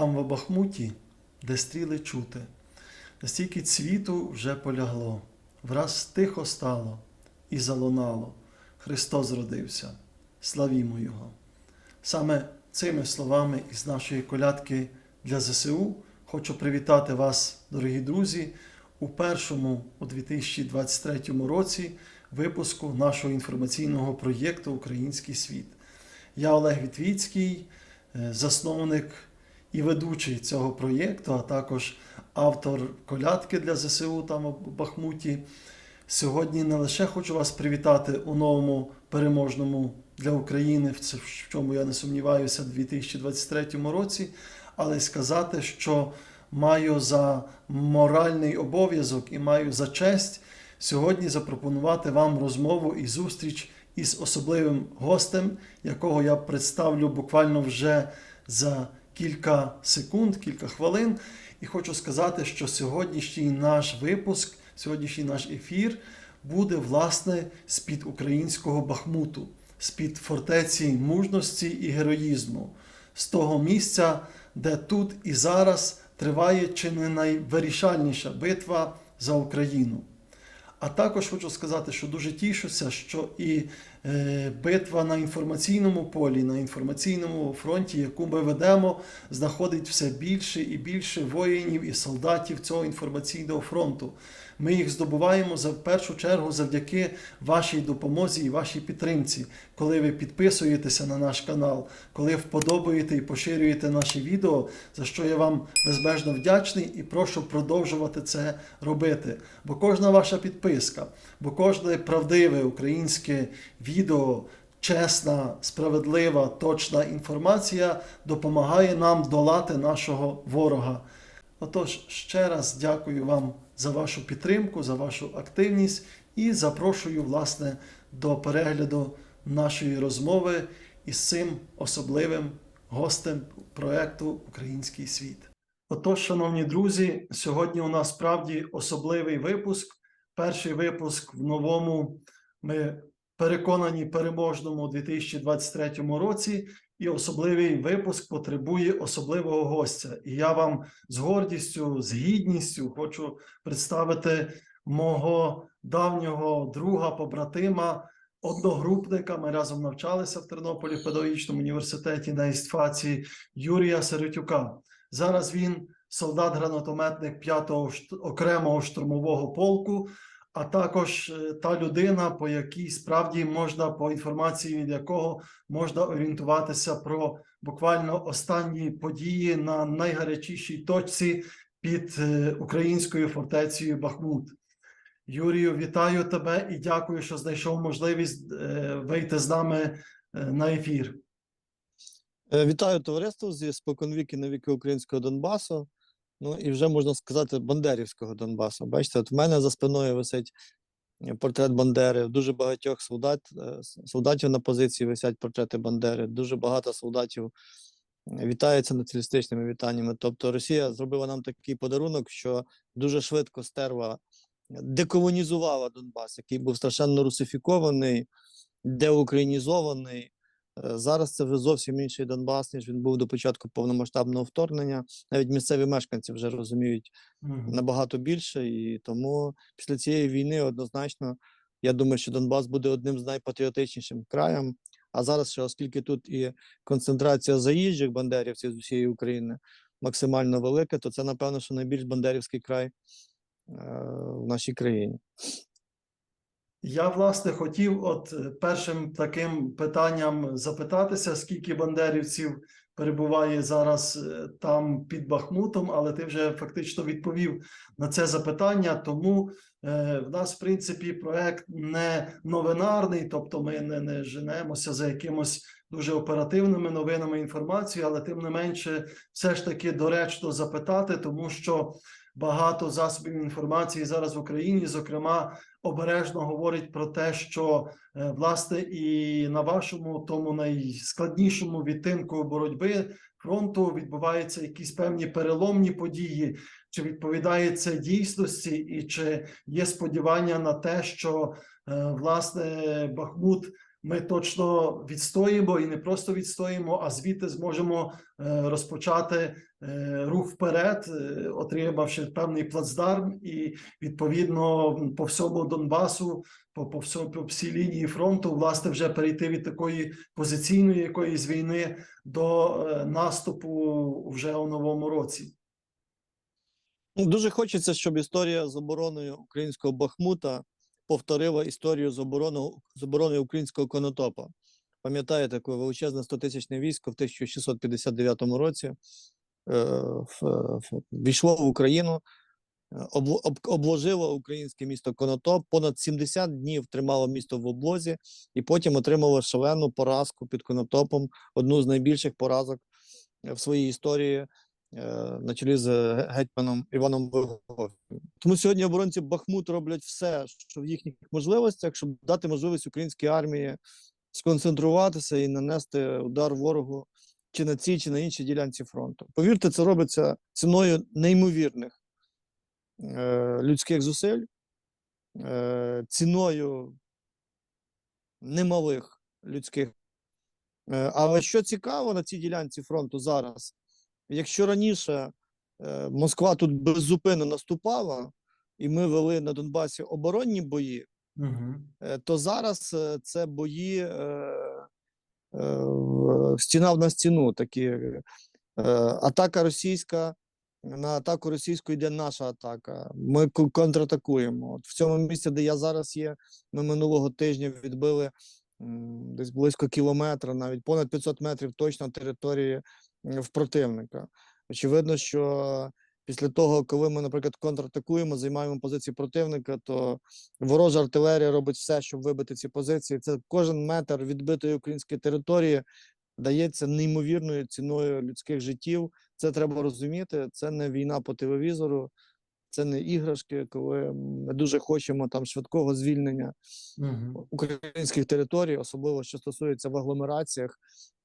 Там в Бахмуті, де стріли чути, настільки цвіту вже полягло, враз тихо стало і залунало. Христос зродився, славімо Його. Саме цими словами із нашої колядки для ЗСУ хочу привітати вас, дорогі друзі, у першому у 2023 році випуску нашого інформаційного проєкту Український світ. Я Олег Вітвіцький, е, засновник і ведучий цього проєкту, а також автор колядки для ЗСУ там у Бахмуті. Сьогодні не лише хочу вас привітати у новому переможному для України, в чому я не сумніваюся, 2023 році, але й сказати, що маю за моральний обов'язок і маю за честь сьогодні запропонувати вам розмову і зустріч із особливим гостем, якого я представлю буквально вже за кілька секунд, кілька хвилин. І хочу сказати, що сьогоднішній наш випуск, сьогоднішній наш ефір буде власне з-під українського Бахмуту, з-під фортеці мужності і героїзму, з того місця, де тут і зараз триває чи не найвирішальніша битва за Україну. А також хочу сказати, що дуже тішуся, що і е, битва на інформаційному полі, на інформаційному фронті, яку ми ведемо, знаходить все більше і більше воїнів і солдатів цього інформаційного фронту. Ми їх здобуваємо за в першу чергу завдяки вашій допомозі і вашій підтримці, коли ви підписуєтеся на наш канал, коли вподобаєте і поширюєте наші відео, за що я вам безмежно вдячний і прошу продовжувати це робити. Бо кожна ваша підписка, бо кожне правдиве українське відео. Чесна, справедлива, точна інформація допомагає нам долати нашого ворога. Отож, ще раз дякую вам за вашу підтримку, за вашу активність і запрошую, власне, до перегляду нашої розмови із цим особливим гостем проекту Український світ. Отож, шановні друзі, сьогодні у нас справді особливий випуск. Перший випуск в новому, ми переконані, переможному 2023 році. І особливий випуск потребує особливого гостя. І я вам з гордістю, з гідністю хочу представити мого давнього друга, побратима, одногрупника. Ми разом навчалися в Тернополі в педагогічному університеті на істфаці Юрія Серетюка. Зараз він солдат-гранатометник 5-го окремого штурмового полку, а також е, та людина, по якій справді можна, по інформації від якого можна орієнтуватися про буквально останні події на найгарячішій точці під е, українською фортецею Бахмут. Юрію, вітаю тебе і дякую, що знайшов можливість е, вийти з нами на ефір. Вітаю товариство зі споконвіки на віки українського Донбасу. Ну і вже можна сказати Бандерівського Донбасу. Бачите, от в мене за спиною висить е, портрет Бандери. Дуже багатьох солдат, е, солдатів на позиції висять портрети Бандери. Дуже багато солдатів е, вітаються націоналістичними вітаннями. Тобто Росія зробила нам такий подарунок, що дуже швидко стерва декомунізувала Донбас, який був страшенно русифікований, деукраїнізований. Е, Зараз це вже зовсім інший Донбас, ніж він був до початку повномасштабного вторгнення. Навіть місцеві мешканці вже розуміють набагато більше, і тому після цієї війни однозначно я думаю, що Донбас буде одним з найпатріотичнішим краєм. А зараз, ще оскільки тут і концентрація заїжджих бандерівців з усієї України максимально велика, то це напевно, що найбільш бандерівський край е, в нашій країні. Я власне хотів, от е, першим таким питанням запитатися, скільки бандерівців перебуває зараз е, там під Бахмутом, але ти вже фактично відповів на це запитання. Тому е, в нас, в принципі, проект не новинарний, тобто ми не, не женемося за якимось дуже оперативними новинами інформації, але тим не менше, все ж таки доречно запитати, тому що багато засобів інформації зараз в Україні, зокрема обережно говорить про те, що е, власне і на вашому тому найскладнішому відтинку боротьби фронту відбуваються якісь певні переломні події. Чи відповідає це дійсності, і чи є сподівання на те, що е, власне Бахмут ми точно відстоїмо і не просто відстоїмо, а звідти зможемо е, розпочати е, рух вперед, е, отримавши певний плацдарм, і відповідно по всьому Донбасу, по, по, всьому, по всій лінії фронту, власне, вже перейти від такої позиційної якоїсь війни до наступу вже у новому році. Ну, Дуже хочеться, щоб історія з обороною українського Бахмута повторила історію з обороною, з обороною українського конотопа. Пам'ятаєте, таке величезне 100-тисячне військо в 1659 році е, війшло в Україну, е, об- обложило українське місто Конотоп, понад 70 днів тримало місто в облозі, і потім отримало шалену поразку під Конотопом, одну з найбільших поразок е, в своїй історії на чолі з гетьманом Іваном Виговським. Тому сьогодні оборонці Бахмут роблять все, що в їхніх можливостях, щоб дати можливість українській армії сконцентруватися і нанести удар ворогу чи на цій, чи на іншій ділянці фронту. Повірте, це робиться ціною неймовірних е, людських зусиль, е, ціною немалих людських. Е, але що цікаво на цій ділянці фронту зараз, якщо раніше е, Москва тут беззупинно наступала, і ми вели на Донбасі оборонні бої, Угу. то зараз е, це бої стіна на стіну. Такі атака російська. На атаку російську йде наша атака. Ми контратакуємо. От в цьому місці, де я зараз є, ми минулого тижня відбили десь близько кілометра, навіть понад 500 метрів точно території в противника. Очевидно, що після того, коли ми, наприклад, контратакуємо, займаємо позиції противника, то ворожа артилерія робить все, щоб вибити ці позиції. Це кожен метр відбитої української території дається неймовірною ціною людських життів. Це треба розуміти. Це не війна по телевізору, це не іграшки, коли ми дуже хочемо там швидкого звільнення Угу. українських територій, особливо що стосується в агломераціях,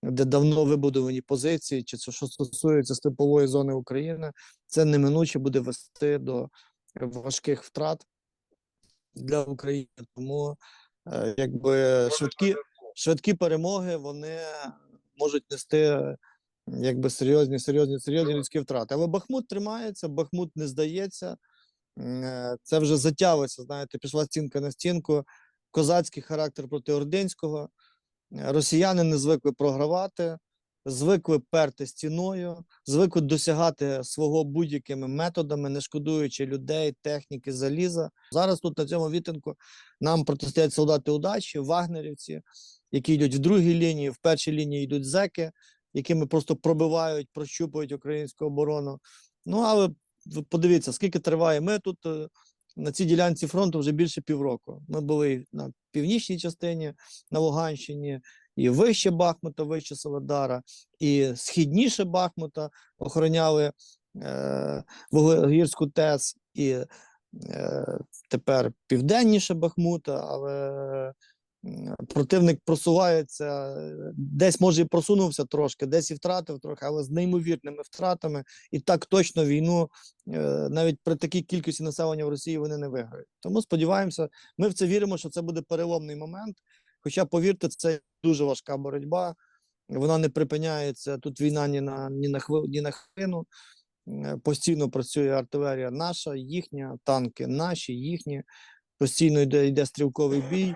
де давно вибудовані позиції, чи це що стосується степової зони України, це неминуче буде вести до важких втрат для України. Тому е, якби швидкі, швидкі перемоги вони можуть нести якби серйозні, серйозні, серйозні людські втрати. Але Бахмут тримається, Бахмут не здається. Е, Це вже затягується, знаєте, пішла стінка на стінку козацький характер проти ординського. Е, Росіяни не звикли програвати, звикли перти стіною, звикли досягати свого будь-якими методами, не шкодуючи людей, техніки, заліза. Зараз тут на цьому вітинку нам протистоять солдати удачі, вагнерівці, які йдуть в другій лінії, в першій лінії йдуть зеки, якими просто пробивають, прощупують українську оборону. Ну але подивіться, скільки триває. Ми тут е, на цій ділянці фронту вже більше півроку. Ми були на північній частині, на Луганщині, і вище Бахмута, вище Солодара, і східніше Бахмута охороняли е, Вуглегірську ТЕС, і е, тепер південніше Бахмута, але противник просувається, десь може і просунувся трошки, десь і втратив трохи, але з неймовірними втратами. І так точно війну е, навіть при такій кількості населення в Росії вони не виграють. Тому сподіваємося, ми в це віримо, що це буде переломний момент. Хоча, повірте, це дуже важка боротьба. Вона не припиняється. Тут війна ні на ні на хвилину, ні на хвилину. Е, Постійно працює артилерія наша, їхня, танки наші, їхні. Постійно йде, йде стрілковий бій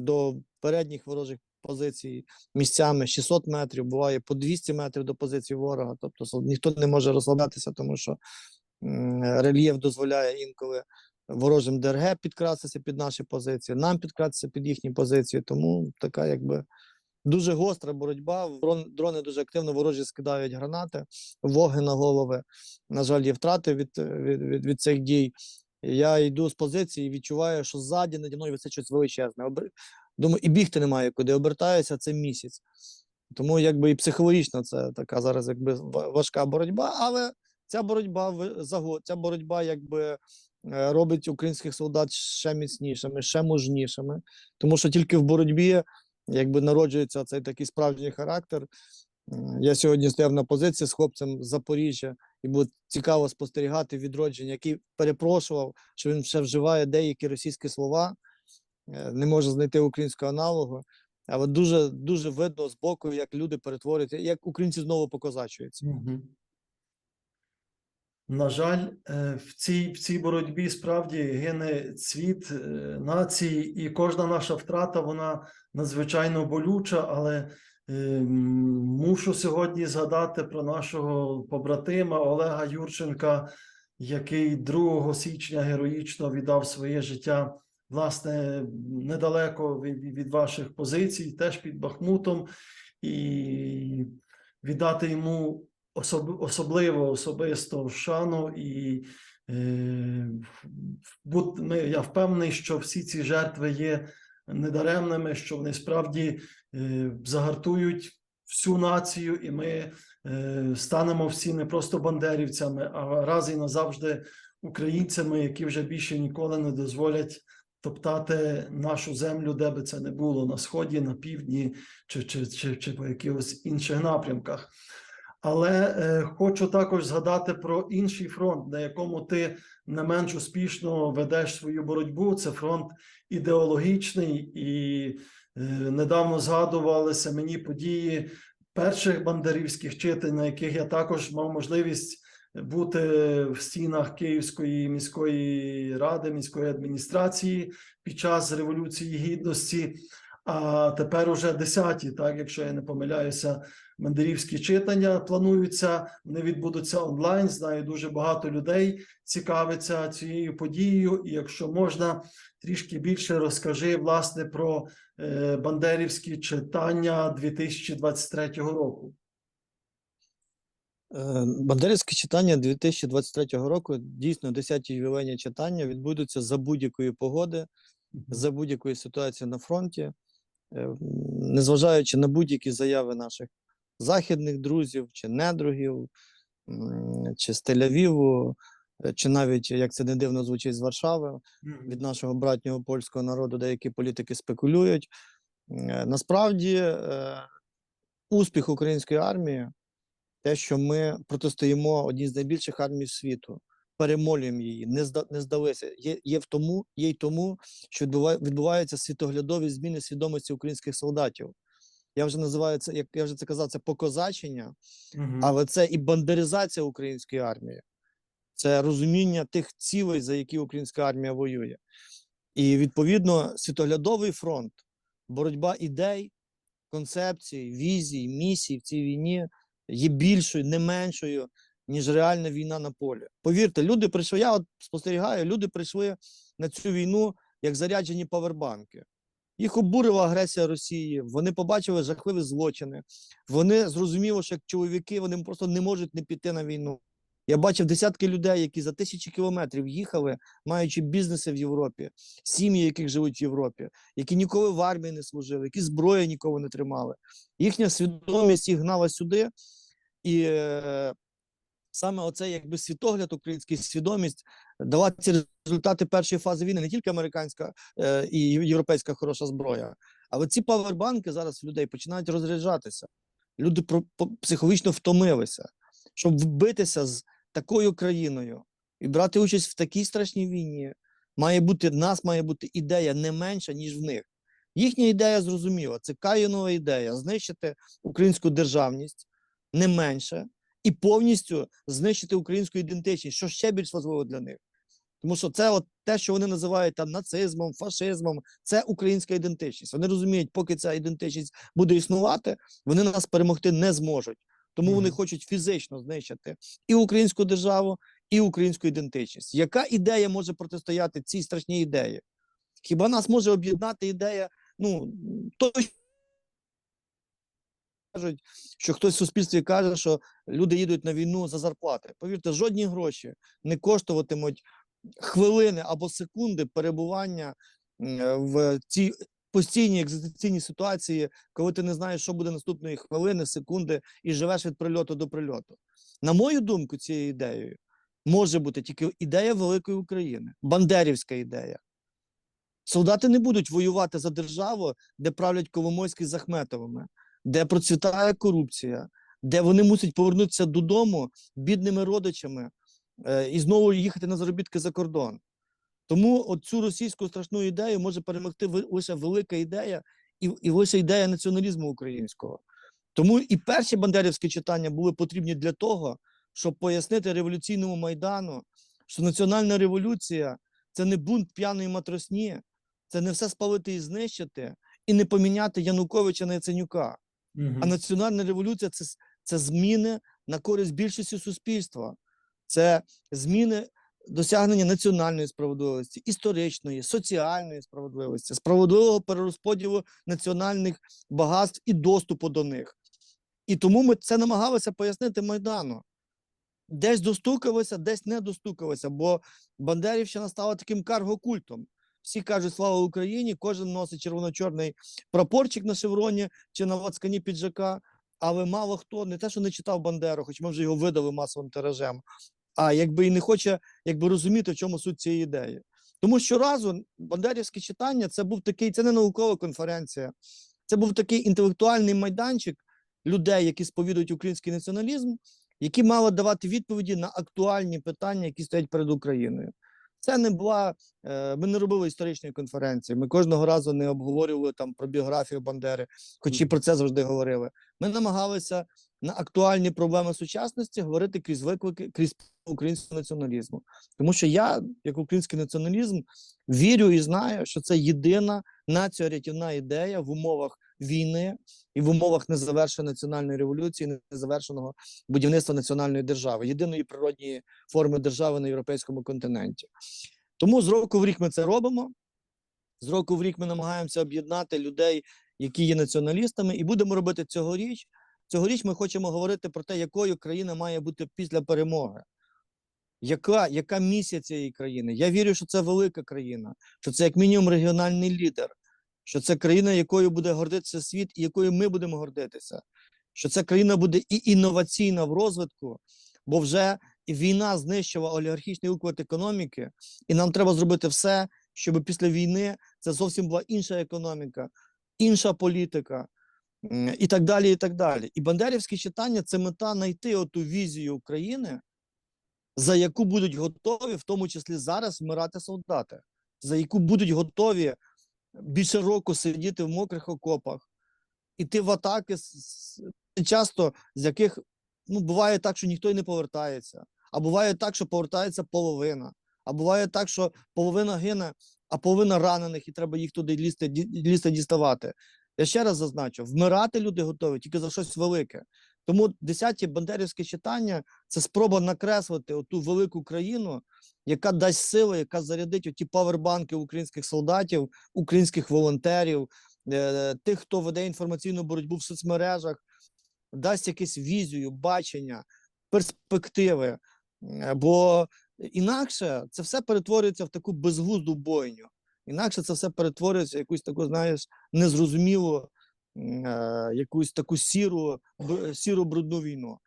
до передніх ворожих позицій місцями 600 метрів, буває по 200 метрів до позиції ворога. Тобто ніхто не може розслаблятися, тому що рельєф дозволяє інколи ворожим ДРГ підкратися під наші позиції, нам підкратися під їхні позиції. Тому така якби дуже гостра боротьба. Дрони дуже активно ворожі скидають гранати, воги на голови. На жаль, є втрати від, від, від цих дій. Я йду з позиції і відчуваю, що ззаді наді мною висить щось величезне. Думаю, і бігти немає куди. Обертаюся це місяць. Тому якби і психологічно це така зараз якби важка боротьба, але ця боротьба ця боротьба якби е, робить українських солдат ще міцнішими, ще мужнішими, тому що тільки в боротьбі якби народжується цей такий справжній характер. Я сьогодні стояв на позиції з хлопцем з Запоріжжя, і було цікаво спостерігати відродження, який перепрошував, що він ще вживає деякі російські слова, е, не може знайти українського аналогу. Але дуже дуже видно з боку, як люди перетворюються, як українці знову покозачуються. На жаль, е, в цій, в цій боротьбі справді гине цвіт е, нації, і кожна наша втрата вона надзвичайно болюча, але мушу сьогодні згадати про нашого побратима Олега Юрченка, який 2 січня героїчно віддав своє життя, власне, недалеко від, ваших позицій, теж під Бахмутом, і віддати йому особ, особливо особисто шану і е, я впевнений, що всі ці жертви є недаремними, що вони справді загартують всю націю, і ми е, станемо всі не просто бандерівцями, а раз і назавжди українцями, які вже більше ніколи не дозволять топтати нашу землю, де би це не було на сході, на півдні чи, чи, чи, чи по якихось інших напрямках. Але е, хочу також згадати про інший фронт, на якому ти не менш успішно ведеш свою боротьбу. Це фронт ідеологічний, і е, недавно згадувалися мені події перших бандерівських читань, на яких я також мав можливість бути в стінах Київської міської ради, міської адміністрації під час Революції Гідності. А тепер уже десяті, так якщо я не помиляюся, Мандерівські читання плануються, вони відбудуться онлайн. Знаю, дуже багато людей цікавиться цією подією. І якщо можна, трішки більше розкажи власне про е, бандерівські читання 2023 року. Е, Бандерівське читання 2023 року дійсно 10-ті ювілейні читання відбудуться за будь-якої погоди, за будь-якої ситуації на фронті, е, незважаючи на будь-які заяви наших західних друзів чи недругів, чи з Тель-Авіву, е, чи навіть, як це не дивно звучить, з Варшави, від нашого братнього польського народу деякі політики спекулюють. Е, Насправді, е, успіх української армії, те, що ми протистоїмо одній з найбільших армій світу, перемолюємо її, не, зда, не здалися. Є, є в тому, є й тому, що відбуває, відбуваються світоглядові зміни свідомості українських солдатів. Я вже називаю це, як я вже це казав, це покозачення, Мгм. але це і бандеризація української армії, це розуміння тих цілей, за які українська армія воює. І відповідно світоглядовий фронт, боротьба ідей, концепцій, візій, місій в цій війні є більшою, не меншою, ніж реальна війна на полі. Повірте, люди прийшли. Я от спостерігаю, люди прийшли на цю війну як заряджені павербанки. Їх обурила агресія Росії. Вони побачили жахливі злочини. Вони зрозуміли, що як чоловіки вони просто не можуть не піти на війну. Я бачив десятки людей, які за тисячі кілометрів їхали, маючи бізнеси в Європі, сім'ї, яких живуть в Європі, які ніколи в армії не служили, які зброї ніколи не тримали. Їхня свідомість їх гнала сюди, і е, саме оце якби світогляд, український свідомість дала ці результати першої фази війни, не тільки американська е, і європейська хороша зброя, але ці павербанки зараз в людей починають розряджатися. Люди про, психологічно втомилися, щоб вбитися з такою країною і брати участь в такій страшній війні. Має бути нас, має бути ідея не менша, ніж в них. Їхня ідея зрозуміла. Це Каїнова ідея знищити українську державність не менше і повністю знищити українську ідентичність, що ще більш важливо для них. Тому що це от те, що вони називають там нацизмом, фашизмом, це українська ідентичність. Вони розуміють, поки ця ідентичність буде існувати, вони нас перемогти не зможуть. Тому вони хочуть фізично знищити і українську державу, і українську ідентичність. Яка ідея може протистояти цій страшній ідеї? Хіба нас може об'єднати ідея? Ну то кажуть, що хтось в суспільстві каже, що люди їдуть на війну за зарплати. Повірте, жодні гроші не коштуватимуть хвилини або секунди перебування е, в цій постійній екзистенційній ситуації, коли ти не знаєш, що буде наступної хвилини, секунди, і живеш від прильоту до прильоту. На мою думку, цією ідеєю може бути тільки ідея великої України, бандерівська ідея. Солдати не будуть воювати за державу, де правлять Коломойський з Ахметовими, де процвітає корупція, де вони мусять повернутися додому бідними родичами е, і знову їхати на заробітки за кордон. Тому цю російську страшну ідею може перемогти лише велика ідея і, і лише ідея націоналізму українського. Тому і перші бандерівські читання були потрібні для того, щоб пояснити революційному майдану, що національна революція це не бунт п'яної матросні, це не все спалити і знищити, і не поміняти Януковича на Яценюка. А національна революція це, це зміни на користь більшості суспільства, це зміни досягнення національної справедливості, історичної, соціальної справедливості, справедливого перерозподілу національних багатств і доступу до них. І тому ми це намагалися пояснити Майдану. Десь достукалися, десь не достукалися, бо Бандерівщина стала таким карго-культом. Всі кажуть слава Україні, кожен носить червоно-чорний прапорчик на шевроні чи на лацкані піджака, але мало хто не те, що не читав Бандеру, хоч ми вже його видали масовим тиражем, а якби і не хоче якби розуміти, в чому суть цієї ідеї. Тому щоразу бандерівське читання це був такий, це не наукова конференція, це був такий інтелектуальний майданчик людей, які сповідують український націоналізм, які мали давати відповіді на актуальні питання, які стоять перед Україною. Це не була Е, Ми не робили історичної конференції. Ми кожного разу не обговорювали там про біографію Бандери, хоч і про це завжди говорили. Ми намагалися на актуальні проблеми сучасності говорити крізь виклики, крізь українського націоналізму. Тому що я, як український націоналізм, вірю і знаю, що це єдина націорятівна ідея в умовах війни і в умовах незавершеної національної революції, незавершеного будівництва національної держави, єдиної природньої форми держави на європейському континенті. Тому з року в рік ми це робимо. З року в рік ми намагаємося об'єднати людей, які є націоналістами, і будемо робити цьогоріч. Цьогоріч ми хочемо говорити про те, якою країна має бути після перемоги. Яка, яка місія цієї країни? Я вірю, що це велика країна, що це як мінімум регіональний лідер, що це країна, якою буде гордитися світ, і якою ми будемо гордитися, що ця країна буде і інноваційна в розвитку, бо вже війна знищила олігархічний уклад економіки, і нам треба зробити все, щоб після війни це зовсім була інша економіка, інша політика і так далі. І так далі. І бандерівське читання це мета знайти оту візію України, за яку будуть готові, в тому числі зараз, вмирати солдати, за яку будуть готові більше року сидіти в мокрих окопах, іти в атаки часто з яких ну, буває так, що ніхто й не повертається. А буває так, що повертається половина. А буває так, що половина гине, а половина ранених, і треба їх туди лізти, лізти діставати. Я ще раз зазначу: вмирати люди готові тільки за щось велике. Тому десяті бандерівське читання це спроба накреслити оту велику країну, яка дасть сили, яка зарядить оті павербанки українських солдатів, українських волонтерів, е, тих, хто веде інформаційну боротьбу в соцмережах, дасть якусь візію, бачення, перспективи. Е, Бо інакше це все перетворюється в таку безглузду бойню. Інакше це все перетворюється в якусь таку, знаєш, незрозумілу, якусь таку сіру, сіру брудну війну.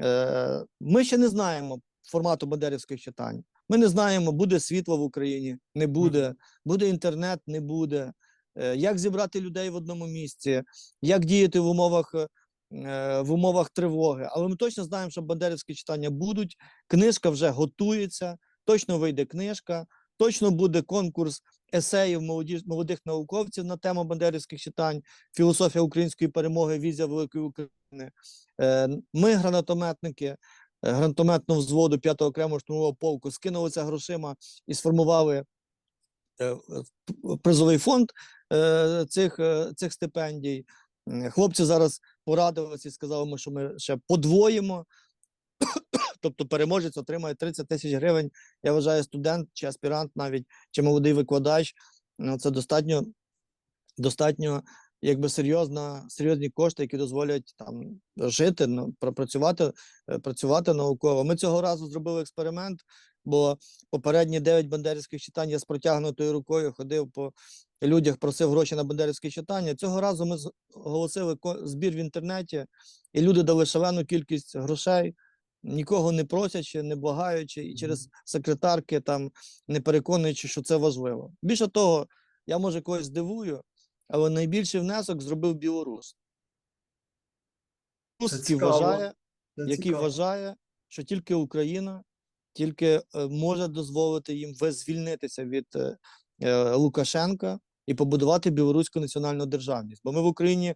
Е, Ми ще не знаємо формату бандерівських читань. Ми не знаємо, буде світло в Україні, не буде, буде інтернет, не буде. Е, Як зібрати людей в одному місці, як діяти в умовах, е, е, в умовах тривоги. Але ми точно знаємо, що бандерівські читання будуть. Книжка вже готується, точно вийде книжка, точно буде конкурс есеїв молодих науковців на тему бандерівських читань, філософія української перемоги, візія великої України. Е, Ми, гранатометники, е, гранатометного взводу 5-го окремого штурмового полку, скинулися грошима і сформували е, призовий фонд цих, цих стипендій. Хлопці зараз порадилися і сказали, що ми ще подвоїмо. Тобто переможець отримає 30 тисяч гривень. Я вважаю, студент чи аспірант навіть, чи молодий викладач. ну, Це достатньо, достатньо якби серйозна, серйозні кошти, які дозволять там жити, ну, пропрацювати, е, працювати науково. Ми цього разу зробили експеримент, бо попередні 9 бандерівських читань я з протягнутою рукою ходив по людях, просив гроші на бандерівські читання. Цього разу ми оголосили збір в інтернеті, і люди дали шалену кількість грошей нікого не просячи, не благаючи, і через секретарки там не переконуючи, що це важливо. Більше того, я може когось здивую, але найбільший внесок зробив білорус. Який вважає, який вважає, що тільки Україна тільки е, може дозволити їм звільнитися від е, е, Лукашенка і побудувати білоруську національну державність. Бо ми в Україні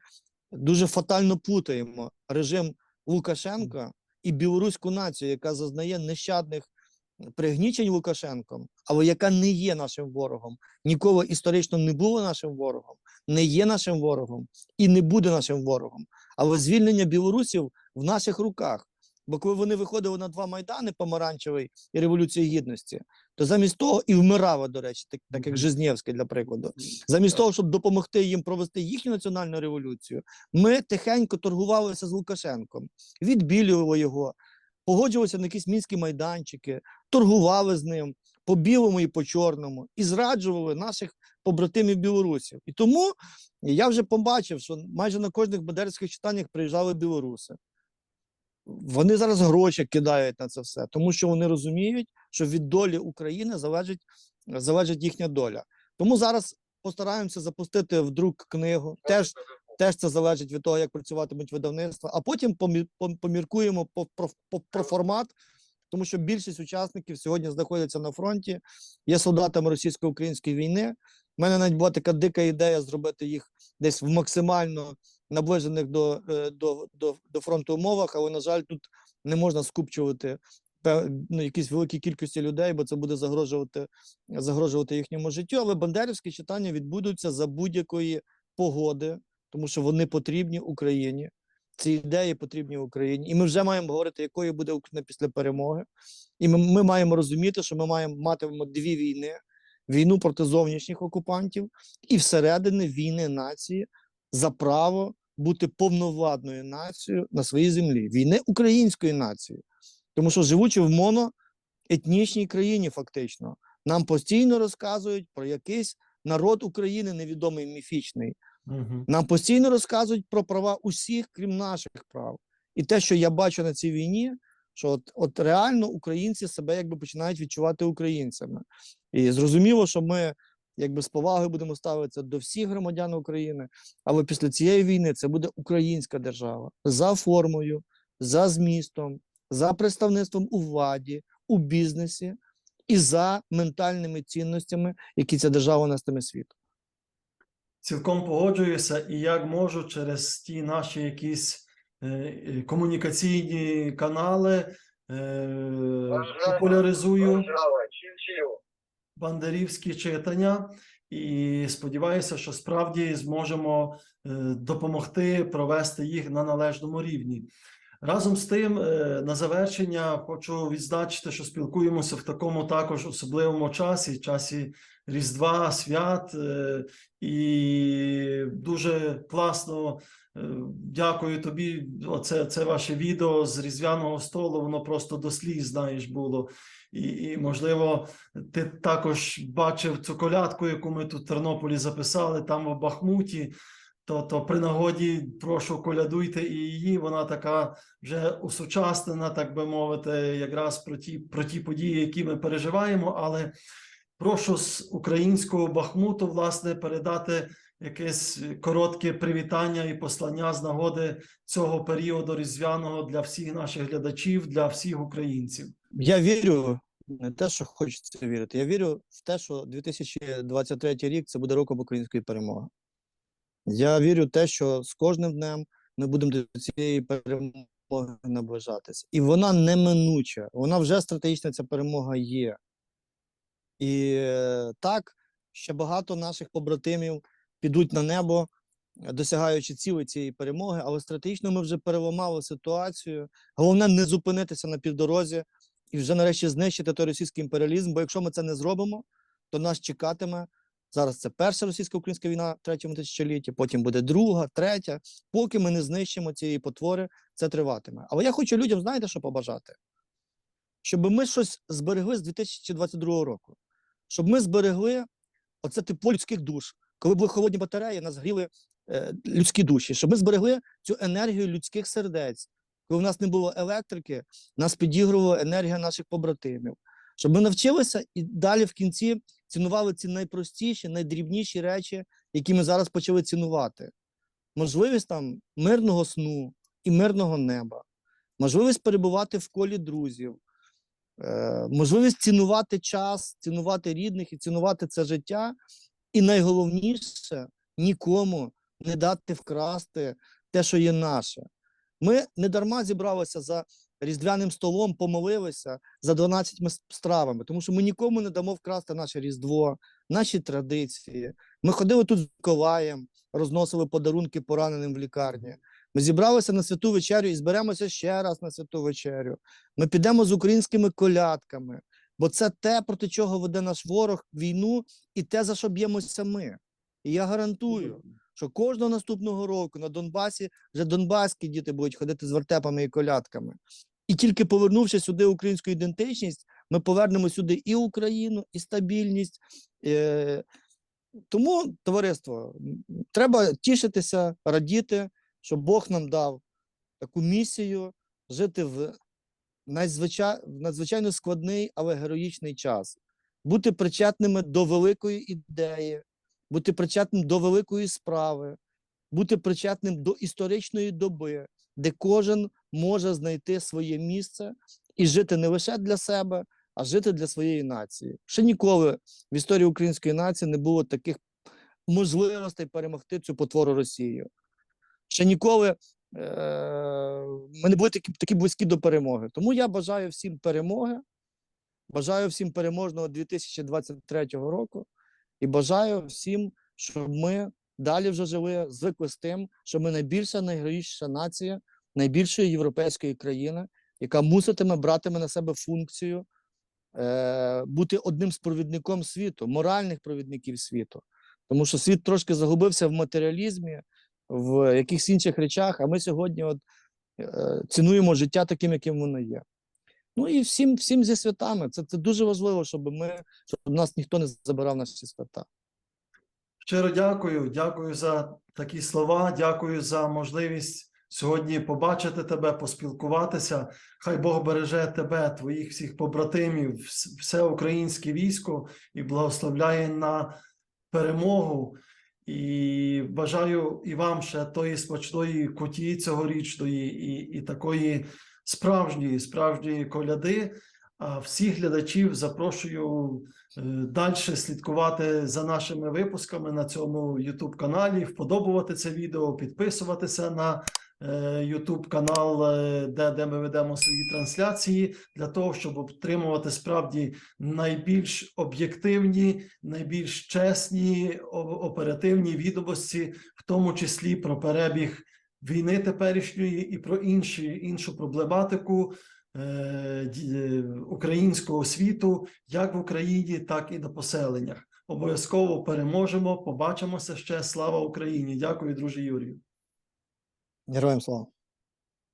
дуже фатально путаємо режим Лукашенка і білоруську націю, яка зазнає нещадних пригнічень Лукашенком, але яка не є нашим ворогом, ніколи історично не було нашим ворогом, не є нашим ворогом і не буде нашим ворогом. Але звільнення білорусів в наших руках. Бо коли вони виходили на два майдани помаранчевий і революції гідності, то замість того і вмирала, до речі, так, так як. Жизнєвський, для прикладу. Замість того, щоб допомогти їм провести їхню національну революцію, ми тихенько торгувалися з Лукашенком, відбілювали його, погоджувалися на якісь мінські майданчики, торгували з ним по білому і по чорному, і зраджували наших побратимів білорусів. І тому я вже побачив, що майже на кожних бандерівських читаннях приїжджали білоруси. Вони зараз гроші кидають на це все, тому що вони розуміють, що від долі України залежить, залежить їхня доля. Тому зараз постараємося запустити в друк книгу. Теж, теж це залежить від того, як працюватимуть видавництва, а потім помі- поміркуємо по, про, по, про формат, тому що більшість учасників сьогодні знаходяться на фронті, є солдатами російсько-української війни. У мене навіть була така дика ідея зробити їх десь в максимально наближених до, е, до, до, до фронту умовах, але, на жаль, тут не можна скупчувати ну, якісь великі кількості людей, бо це буде загрожувати, загрожувати їхньому життю. Але бандерівські читання відбудуться за будь-якої погоди, тому що вони потрібні Україні. Ці ідеї потрібні Україні, і ми вже маємо говорити, якою буде Україна після перемоги. І ми, ми маємо розуміти, що ми маємо матимемо дві війни: війну проти зовнішніх окупантів і всередини війни нації за право бути повновладною нацією на своїй землі, війни української нації. Тому що живучи в моноетнічній країні, фактично, нам постійно розказують про якийсь народ України невідомий міфічний. Мгм. Нам постійно розказують про права усіх, крім наших прав. І те, що я бачу на цій війні, що от, от реально українці себе якби починають відчувати українцями. І зрозуміло, що ми якби з повагою будемо ставитися до всіх громадян України, але після цієї війни це буде українська держава. За формою, за змістом, за представництвом у владі, у бізнесі і за ментальними цінностями, які ця держава нестиме світу. Цілком погоджуюся, і як можу через ті наші якісь е, е, комунікаційні канали е, популяризую бандерівські читання, і сподіваюся, що справді зможемо е, допомогти провести їх на належному рівні. Разом з тим, е, на завершення хочу відзначити, що спілкуємося в такому також особливому часі, часі Різдва, свят, е, і дуже класно. Дякую тобі. Оце це ваше відео з різдвяного столу. Воно просто до сліз, знаєш, було. І, і можливо, ти також бачив цю колядку, яку ми тут в Тернополі записали, там в Бахмуті. То, то при нагоді прошу колядуйте і її. Вона така вже усучаснена, так би мовити, якраз про ті, про ті події, які ми переживаємо. Але прошу з українського Бахмуту, власне, передати якесь коротке привітання і послання з нагоди цього періоду різдвяного для всіх наших глядачів, для всіх українців. Я вірю не те, що хочеться вірити. Я вірю в те, що 2023 рік це буде роком української перемоги. Я вірю в те, що з кожним днем ми будемо до цієї перемоги наближатися. І вона неминуча, вона вже стратегічна, ця перемога є. І е, так, ще багато наших побратимів підуть на небо, досягаючи цілей цієї перемоги, але стратегічно ми вже переламали ситуацію. Головне не зупинитися на півдорозі і вже нарешті знищити той російський імперіалізм. Бо якщо ми це не зробимо, то нас чекатиме зараз. Це перша російсько-українська війна в третьому тисячолітті, потім буде друга, третя. Поки ми не знищимо цієї потвори, це триватиме. Але я хочу людям, знаєте, що побажати? Щоб ми щось зберегли з 2022 року, щоб ми зберегли оце тепло людських душ. Коли були холодні батареї, нас гріли е, людські душі, щоб ми зберегли цю енергію людських сердець. Коли в нас не було електрики, нас підігрувала енергія наших побратимів. Щоб ми навчилися і далі в кінці цінували ці найпростіші, найдрібніші речі, які ми зараз почали цінувати. Можливість там мирного сну і мирного неба, можливість перебувати в колі друзів, е, можливість цінувати час, цінувати рідних і цінувати це життя. І найголовніше нікому не дати вкрасти те, що є наше. Ми не дарма зібралися за різдвяним столом, помолилися за 12 стравами, тому що ми нікому не дамо вкрасти наше Різдво, наші традиції. Ми ходили тут з Миколаєм, розносили подарунки пораненим в лікарні. Ми зібралися на святу вечерю і зберемося ще раз на святу вечерю. Ми підемо з українськими колядками, бо це те, проти чого веде наш ворог війну, і те, за що б'ємося ми. І я гарантую, що кожного наступного року на Донбасі вже донбаські діти будуть ходити з вертепами і колядками. І тільки повернувши сюди українську ідентичність, ми повернемо сюди і Україну, і стабільність. Е, тому, товариство, треба тішитися, радіти, що Бог нам дав таку місію жити в, надзвичай, в надзвичайно складний, але героїчний час, бути причетними до великої ідеї, бути причетним до великої справи, бути причетним до історичної доби, де кожен може знайти своє місце і жити не лише для себе, а жити для своєї нації. Ще ніколи в історії української нації не було таких можливостей перемогти цю потвору Росію. Ще ніколи е- ми не були такі, такі близькі до перемоги. Тому я бажаю всім перемоги, бажаю всім переможного 2023 року і бажаю всім, щоб ми далі вже жили, звикли з тим, що ми найбільша, найгероїчніша нація найбільшої європейської країни, яка муситиме братиме на себе функцію е, бути одним з провідником світу, моральних провідників світу. Тому що світ трошки загубився в матеріалізмі, в якихось інших речах, а ми сьогодні от, е, цінуємо життя таким, яким воно є. Ну і всім, всім зі святами. Це, це дуже важливо, щоб ми, щоб нас ніхто не забирав наші свята. Щиро дякую, дякую за такі слова, дякую за можливість сьогодні побачити тебе, поспілкуватися. Хай Бог береже тебе, твоїх всіх побратимів, все українське військо і благословляє на перемогу. І бажаю і вам ще тої смачної куті цьогорічної, і, і такої справжньої, справжньої коляди. А всіх глядачів запрошую далі слідкувати за нашими випусками на цьому YouTube каналі, вподобувати це відео, підписуватися на е, YouTube канал, е, де, де ми ведемо свої трансляції, для того, щоб отримувати справді найбільш об'єктивні, найбільш чесні, оперативні відомості, в тому числі про перебіг війни теперішньої і про інші, іншу проблематику е, е, українського світу, як в Україні, так і на поселеннях. Обов'язково переможемо. Побачимося ще. Слава Україні! Дякую, друже Юрію. Героям слава!